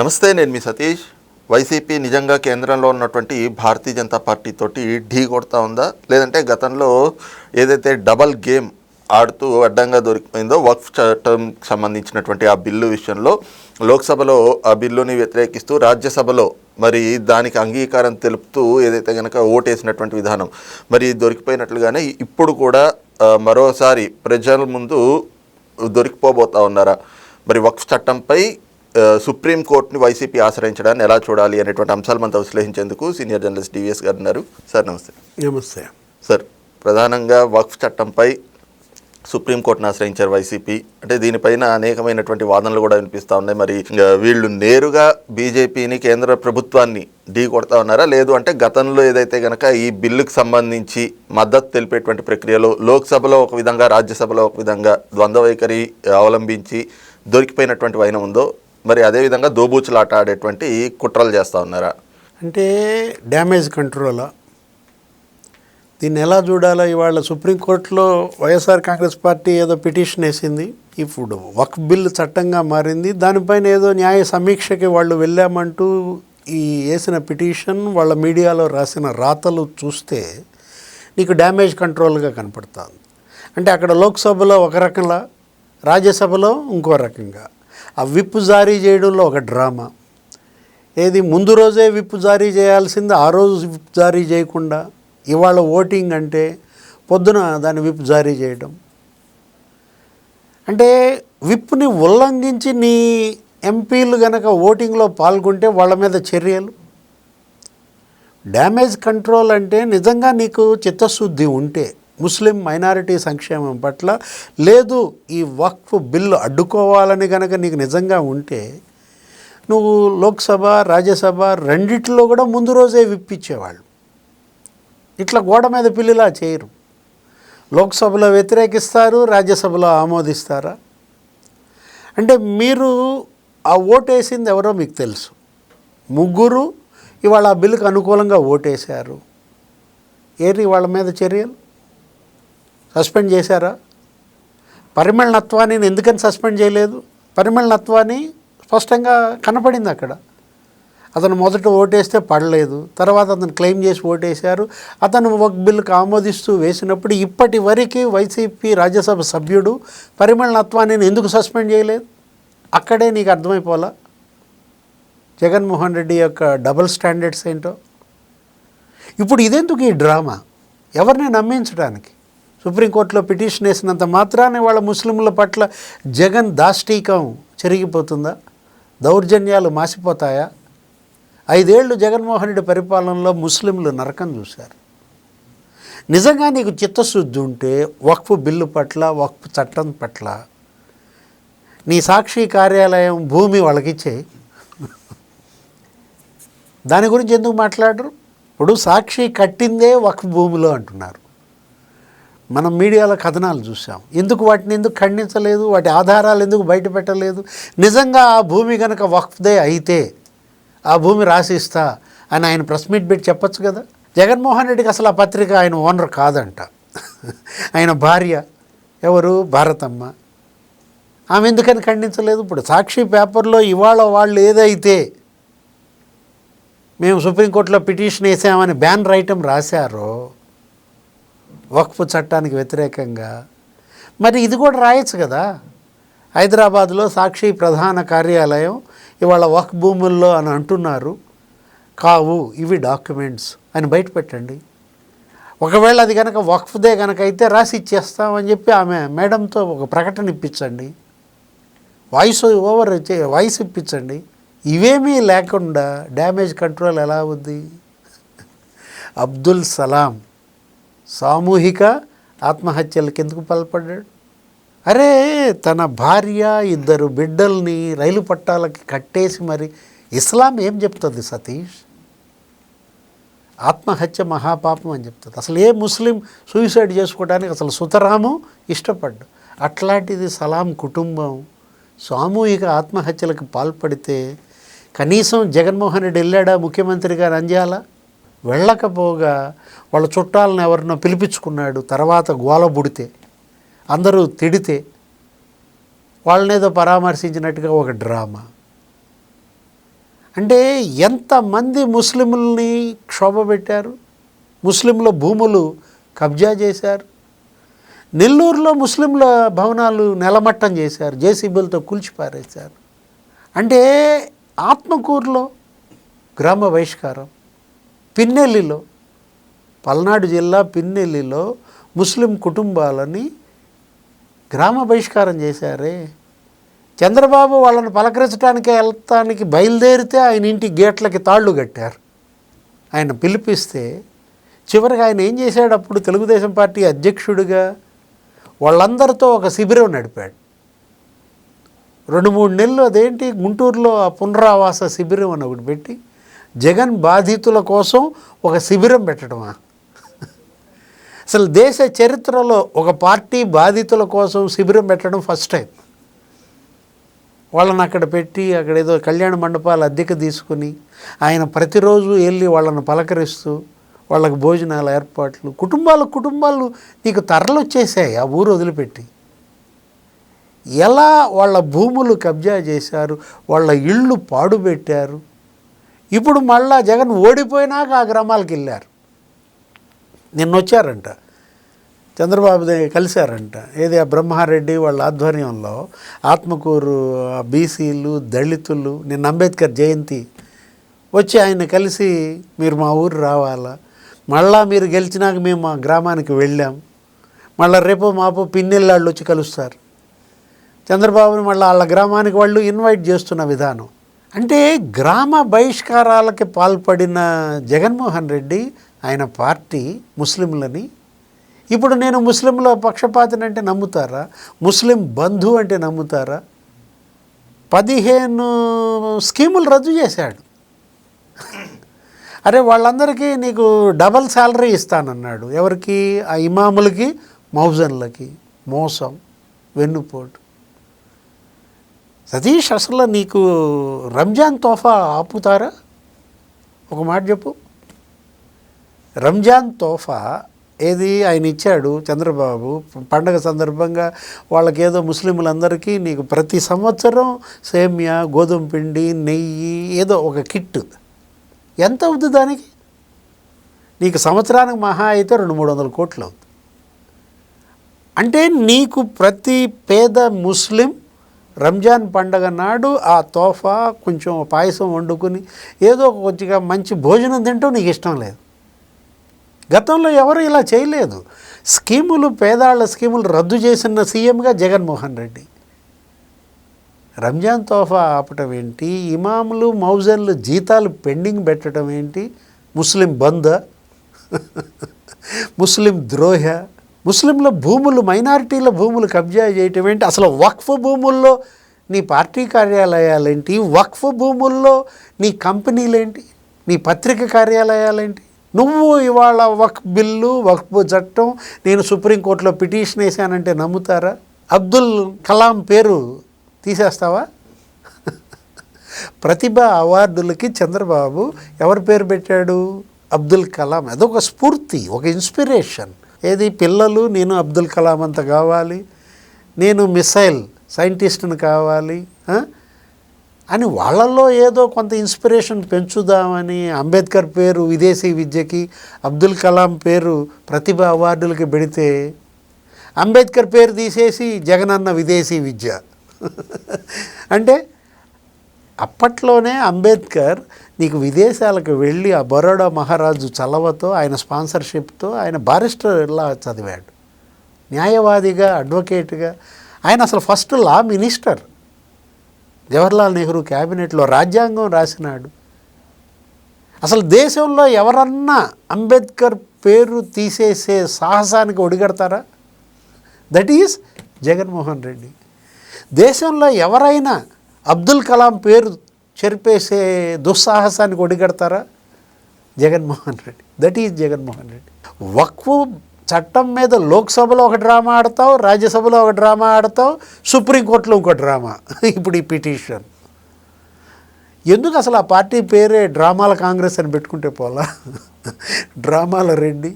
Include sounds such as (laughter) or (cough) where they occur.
నమస్తే నేను మీ సతీష్. వైసీపీ నిజంగా కేంద్రంలో ఉన్నటువంటి భారతీయ జనతా పార్టీ తోటి ఢీ కొడతా ఉందా? లేదంటే గతంలో ఏదైతే డబల్ గేమ్ ఆడుతూ అడ్డంగా దొరికిపోయిందో వక్ఫ్ చట్టం సంబంధించినటువంటి ఆ బిల్లు విషయంలో లోక్సభలో ఆ బిల్లుని వ్యతిరేకిస్తూ రాజ్యసభలో మరి దానికి అంగీకారం తెలుపుతూ ఏదైతే కనుక ఓటేసినటువంటి విధానం మరి దొరికిపోయినట్లుగానే ఇప్పుడు కూడా మరోసారి ప్రజల ముందు దొరికిపోబోతా ఉన్నారా? మరి వక్ఫ్ చట్టంపై సుప్రీంకోర్టుని వైసీపీ ఆశ్రయించడాన్ని ఎలా చూడాలి అనేటువంటి అంశాలు మనతో విశ్లేషించేందుకు సీనియర్ జర్నలిస్ట్ డివిఎస్ గారు ఉన్నారు. సార్ నమస్తే. నమస్తే. సార్ ప్రధానంగా వక్ఫ్ చట్టంపై సుప్రీంకోర్టును ఆశ్రయించారు వైసీపీ. అంటే దీనిపైన అనేకమైనటువంటి వాదనలు కూడా వినిపిస్తూ ఉన్నాయి. మరి వీళ్ళు నేరుగా బీజేపీని కేంద్ర ప్రభుత్వాన్ని ఢీ కొడతా ఉన్నారా? లేదు అంటే గతంలో ఏదైతే కనుక ఈ బిల్లుకు సంబంధించి మద్దతు తెలిపేటువంటి ప్రక్రియలో లోక్సభలో ఒక విధంగా రాజ్యసభలో ఒక విధంగా ద్వంద్వ వైఖరి అవలంబించి దొరికిపోయినటువంటి వైనం ఉందో మరి అదేవిధంగా దోబూచులాట ఆడేటువంటి కుట్రలు చేస్తూ ఉన్నారా? అంటే డ్యామేజ్ కంట్రోలా? దీన్ని ఎలా చూడాలో? ఇవాళ సుప్రీంకోర్టులో వైఎస్ఆర్ కాంగ్రెస్ పార్టీ ఏదో పిటిషన్ వేసింది. ఇప్పుడు వక్ బిల్ చట్టంగా మారింది. దానిపైన ఏదో న్యాయ సమీక్షకి వాళ్ళు వెళ్ళామంటూ ఈ వేసిన పిటిషన్ వాళ్ళ మీడియాలో రాసిన రాతలు చూస్తే నీకు డ్యామేజ్ కంట్రోల్గా కనపడుతుంది. అంటే అక్కడ లోక్సభలో ఒక రకంలా రాజ్యసభలో ఇంకో రకంగా. ఆ విప్ జారీ చేయడంలో ఒక డ్రామా. ఏది ముందు రోజే విప్ జారీ చేయాల్సింది ఆ రోజు విప్ జారీ చేయకుండా ఇవాళ ఓటింగ్ అంటే పొద్దున దాన్ని విప్ జారీ చేయడం. అంటే విప్ని ఉల్లంఘించి నీ ఎంపీలు గనక ఓటింగ్లో పాల్గొంటే వాళ్ళ మీద చర్యలు? డ్యామేజ్ కంట్రోల్ అంటే నిజంగా నీకు చిత్తశుద్ధి ఉంటే ముస్లిం మైనారిటీ సంక్షేమం పట్ల లేదు ఈ వక్ఫ్ బిల్లు అడ్డుకోవాలని కనుక నీకు నిజంగా ఉంటే నువ్వు లోక్సభ రాజ్యసభ రెండిట్లో కూడా ముందు రోజే విప్పించేవాళ్ళు. ఇట్లా గోడ మీద పిల్లిలా చేయరు. లోక్సభలో వ్యతిరేకిస్తారు రాజ్యసభలో ఆమోదిస్తారా? అంటే మీరు ఆ ఓటేసింది ఎవరో మీకు తెలుసు. ముగ్గురు ఇవాళ ఆ బిల్లుకు అనుకూలంగా ఓటేశారు. ఏరి వాళ్ళ మీద చర్యలు? సస్పెండ్ చేశారా? పరిమళ నత్వాన్ని ఎందుకని సస్పెండ్ చేయలేదు? పరిమళ నత్వాన్ని స్పష్టంగా కనపడింది అక్కడ. అతను మొదట ఓటేస్తే పడలేదు. తర్వాత అతను క్లెయిమ్ చేసి ఓటేశారు. అతను ఒక బిల్లుకు ఆమోదిస్తూ వేసినప్పుడు ఇప్పటి వరకు వైసీపీ రాజ్యసభ సభ్యుడు పరిమళ నత్వాన్ని ఎందుకు సస్పెండ్ చేయలేదు? అక్కడే నీకు అర్థమైపోలా జగన్మోహన్ రెడ్డి యొక్క డబుల్ స్టాండర్డ్స్ ఏంటో? ఇప్పుడు ఇదెందుకు ఈ డ్రామా? ఎవరిని నమ్మించడానికి? సుప్రీంకోర్టులో పిటిషన్ వేసినంత మాత్రాన్ని వాళ్ళ ముస్లింల పట్ల జగన్ దాష్టీకం చెరిగిపోతుందా? దౌర్జన్యాలు మాసిపోతాయా? ఐదేళ్ళు జగన్మోహన్ రెడ్డి పరిపాలనలో ముస్లింలు నరకం చూశారు. నిజంగా నీకు చిత్తశుద్ధి ఉంటే వక్ఫ్ బిల్లు పట్ల వక్ఫ్ చట్టం పట్ల నీ సాక్షి కార్యాలయం భూమి వాళ్ళకిచ్చే. దాని గురించి ఎందుకు మాట్లాడరు? ఇప్పుడు సాక్షి కట్టిందే వక్ఫ్ భూమిలో అంటున్నారు. మనం మీడియాలో కథనాలు చూసాం ఎందుకు వాటిని ఎందుకు ఖండించలేదు? వాటి ఆధారాలు ఎందుకు బయట పెట్టలేదు? నిజంగా ఆ భూమి కనుక వక్ఫ్దే అయితే ఆ భూమి రాసిస్తా అని ఆయన ప్రెస్ మీట్ పెట్టి చెప్పచ్చు కదా? జగన్మోహన్ రెడ్డికి అసలు ఆ పత్రిక ఆయన ఓనర్ కాదంట. ఆయన భార్య ఎవరు? భారతమ్మ. ఆమె ఎందుకని ఖండించలేదు? ఇప్పుడు సాక్షి పేపర్లో ఇవాళ వాళ్ళు ఏదైతే మేము సుప్రీంకోర్టులో పిటిషన్ వేసామని బ్యాన్ రైటం రాశారో వక్ఫ్ చట్టానికి వ్యతిరేకంగా. మరి ఇది కూడా రాయొచ్చు కదా. హైదరాబాద్లో సాక్షి ప్రధాన కార్యాలయం ఇవాళ వక్ భూముల్లో అని అంటున్నారు. కావు ఇవి డాక్యుమెంట్స్ అని బయట పెట్టండి. ఒకవేళ అది కనుక వక్ఫ్దే కనుక అయితే రాసి ఇచ్చేస్తామని చెప్పి ఆమె మేడంతో ఒక ప్రకటన ఇప్పించండి. వాయిస్ ఓవర్ వాయిస్ ఇప్పించండి. ఇవేమీ లేకుండా డ్యామేజ్ కంట్రోల్ ఎలా ఉంది? అబ్దుల్ సలాం. సామూహిక ఆత్మహత్యలకు ఎందుకు పాల్పడ్డాడు. అరే తన భార్య ఇద్దరు బిడ్డల్ని రైలు పట్టాలకి కట్టేసి మరి ఇస్లాం ఏం చెప్తుంది సతీష్? ఆత్మహత్య మహాపాపం అని చెప్తుంది. అసలు ఏ ముస్లిం సూసైడ్ చేసుకోవడానికి అసలు సుతరాము ఇష్టపడ్డు. అట్లాంటిది సలాం కుటుంబం సామూహిక ఆత్మహత్యలకు పాల్పడితే కనీసం జగన్మోహన్ రెడ్డి వెళ్ళాడా ముఖ్యమంత్రిగా నంద్యాల వెళ్ళకపోగా వాళ్ళ చుట్టాలను ఎవరినో పిలిపించుకున్నాడు తర్వాత గోల బుడితే అందరూ తిడితే వాళ్ళనేదో పరామర్శించినట్టుగా ఒక డ్రామా. అంటే ఎంతమంది ముస్లింలని క్షోభ పెట్టారు? ముస్లింల భూములు కబ్జా చేశారు? నెల్లూరులో ముస్లింల భవనాలు నెలమట్టం చేశారు జేసీబీలతో కూల్చిపారేశారు. అంటే ఆత్మకూరులో గ్రామ బహిష్కారం. పిన్నెల్లిలో పల్నాడు జిల్లా పిన్నెల్లిలో ముస్లిం కుటుంబాలని గ్రామ బహిష్కారం చేశారే. చంద్రబాబు వాళ్ళని పలకరించడానికి వెళ్తానికి బయలుదేరితే ఆయన ఇంటి గేట్లకి తాళ్ళు కట్టారు. ఆయన పిలిపిస్తే చివరికి ఆయన ఏం చేశాడు? అప్పుడు తెలుగుదేశం పార్టీ అధ్యక్షుడిగా వాళ్ళందరితో ఒక శిబిరం నడిపాడు. రెండు మూడు నెలలు అదేంటి? గుంటూరులో ఆ పునరావాస శిబిరం అని ఒకటి పెట్టి జగన్ బాధితుల కోసం ఒక శిబిరం పెట్టడమా? అసలు దేశ చరిత్రలో ఒక పార్టీ బాధితుల కోసం శిబిరం పెట్టడం ఫస్ట్ టైం. వాళ్ళని అక్కడ పెట్టి అక్కడ ఏదో కళ్యాణ మండపాలు అద్దెకు తీసుకుని ఆయన ప్రతిరోజు వెళ్ళి వాళ్ళని పలకరిస్తూ వాళ్ళకి భోజనాల ఏర్పాట్లు కుటుంబాలు కుటుంబాలు నీకు తరలు వచ్చేసాయి ఆ ఊరు వదిలిపెట్టి. ఎలా వాళ్ళ భూములు కబ్జా చేశారు వాళ్ళ ఇళ్ళు పాడుపెట్టారు ఇప్పుడు మళ్ళా జగన్ ఓడిపోయినాక ఆ గ్రామాలకు వెళ్ళారు. నిన్న వచ్చారంట చంద్రబాబు కలిశారంట. ఏది ఆ బ్రహ్మారెడ్డి వాళ్ళ ఆధ్వర్యంలో ఆత్మకూరు బీసీలు దళితులు నిన్న అంబేద్కర్ జయంతి వచ్చి ఆయన కలిసి మీరు మా ఊరు రావాలా? మళ్ళా మీరు గెలిచినాక మేము మా గ్రామానికి వెళ్ళాం. మళ్ళీ రేపు మాపు పిన్నెల్లాళ్ళు వచ్చి కలుస్తారు. చంద్రబాబుని మళ్ళీ వాళ్ళ గ్రామానికి వాళ్ళు ఇన్వైట్ చేస్తున్న విధానం. అంటే గ్రామ బహిష్కారాలకి పాల్పడిన జగన్మోహన్ రెడ్డి ఆయన పార్టీ ముస్లింలని. ఇప్పుడు నేను ముస్లింల పక్షపాతనంటే నమ్ముతారా? ముస్లిం బంధు అంటే నమ్ముతారా? పదిహేను స్కీములు రద్దు చేశాడు. అరే వాళ్ళందరికీ నీకు డబల్ శాలరీ ఇస్తానన్నాడు. ఎవరికి? ఆ ఇమాములకి మౌజన్లకి. మోసం. వెన్నుపోటు. సతీష్ అసలు నీకు రంజాన్ తోఫా ఆపుతారా? ఒక మాట చెప్పు. రంజాన్ తోఫా ఏది ఆయన ఇచ్చాడు చంద్రబాబు? పండగ సందర్భంగా వాళ్ళకి ఏదో ముస్లింలందరికీ నీకు ప్రతి సంవత్సరం సేమియా గోధుమ పిండి నెయ్యి ఏదో ఒక కిట్ ఎంత అవుతుంది దానికి? నీకు సంవత్సరానికి మహా అయితే రెండు మూడు వందల కోట్లు అవుతుంది అంటే నీకు ప్రతి పేద ముస్లిం రంజాన్ పండగ నాడు ఆ తోఫా కొంచెం పాయసం వండుకుని ఏదో కొద్దిగా మంచి భోజనం తింటూ నీకు ఇష్టం లేదు. గతంలో ఎవరు ఇలా చేయలేదు. స్కీములు పేదాళ్ళ స్కీములు రద్దు చేసిన సీఎంగా జగన్మోహన్ రెడ్డి. రంజాన్ తోఫా ఆపటం ఏంటి? ఇమాములు మౌజన్లు జీతాలు పెండింగ్ పెట్టడం ఏంటి? ముస్లిం బంద ముస్లిం ద్రోహ ముస్లింల భూములు మైనారిటీల భూములు కబ్జా చేయటం ఏంటి? అసలు వక్ఫ్ భూముల్లో నీ పార్టీ కార్యాలయాలేంటి? వక్ఫ్ భూముల్లో నీ కంపెనీలేంటి? నీ పత్రిక కార్యాలయాలేంటి? నువ్వు ఇవాళ వక్ఫ్ బిల్లు వక్ఫ్ చట్టం నేను సుప్రీంకోర్టులో పిటిషన్ వేసానంటే నమ్ముతారా? అబ్దుల్ కలాం పేరు తీసేస్తావా? ప్రతిభ అవార్డులకి చంద్రబాబు ఎవరి పేరు పెట్టాడు? అబ్దుల్ కలాం. అదొక స్ఫూర్తి ఒక ఇన్స్పిరేషన్. ఏది? పిల్లలు నేను అబ్దుల్ కలాం అంత కావాలి. నేను మిసైల్ సైంటిస్ట్ని కావాలి. అని వాళ్ళల్లో ఏదో కొంత ఇన్స్పిరేషన్ పెంచుదామని అంబేద్కర్ పేరు విదేశీ విద్యకి అబ్దుల్ కలాం పేరు ప్రతిభ అవార్డులకి పెడితే అంబేద్కర్ పేరు తీసేసి జగనన్న విదేశీ విద్య. (laughs) అంటే అప్పట్లోనే అంబేద్కర్ నీకు విదేశాలకు వెళ్ళి ఆ బరోడా మహారాజు చలవతో ఆయన స్పాన్సర్షిప్తో ఆయన బారిస్టర్లా చదివాడు? న్యాయవాదిగా అడ్వకేట్గా. ఆయన అసలు first law minister. Jawaharlal Nehru క్యాబినెట్లో రాజ్యాంగం రాసినాడు. అసలు దేశంలో ఎవరన్నా అంబేద్కర్ పేరు తీసేసే సాహసానికి ఒడిగడతారా? That is Jaganmohan Reddy. దేశంలో ఎవరైనా అబ్దుల్ కలాం పేరు చెరిపేసే దుస్సాహసానికి ఒడిగడతారా? Jaganmohan Reddy. That is Jaganmohan Reddy. వక్ఫ్ చట్టం మీద లోక్సభలో ఒక డ్రామా ఆడతావు రాజ్యసభలో ఒక డ్రామా ఆడతావు సుప్రీంకోర్టులో ఇంకో డ్రామా. ఇప్పుడు ఈ పిటిషన్. ఎందుకు అసలు ఆ పార్టీ పేరే డ్రామాల కాంగ్రెస్ అని పెట్టుకుంటే పోలా? డ్రామాల రెడ్డి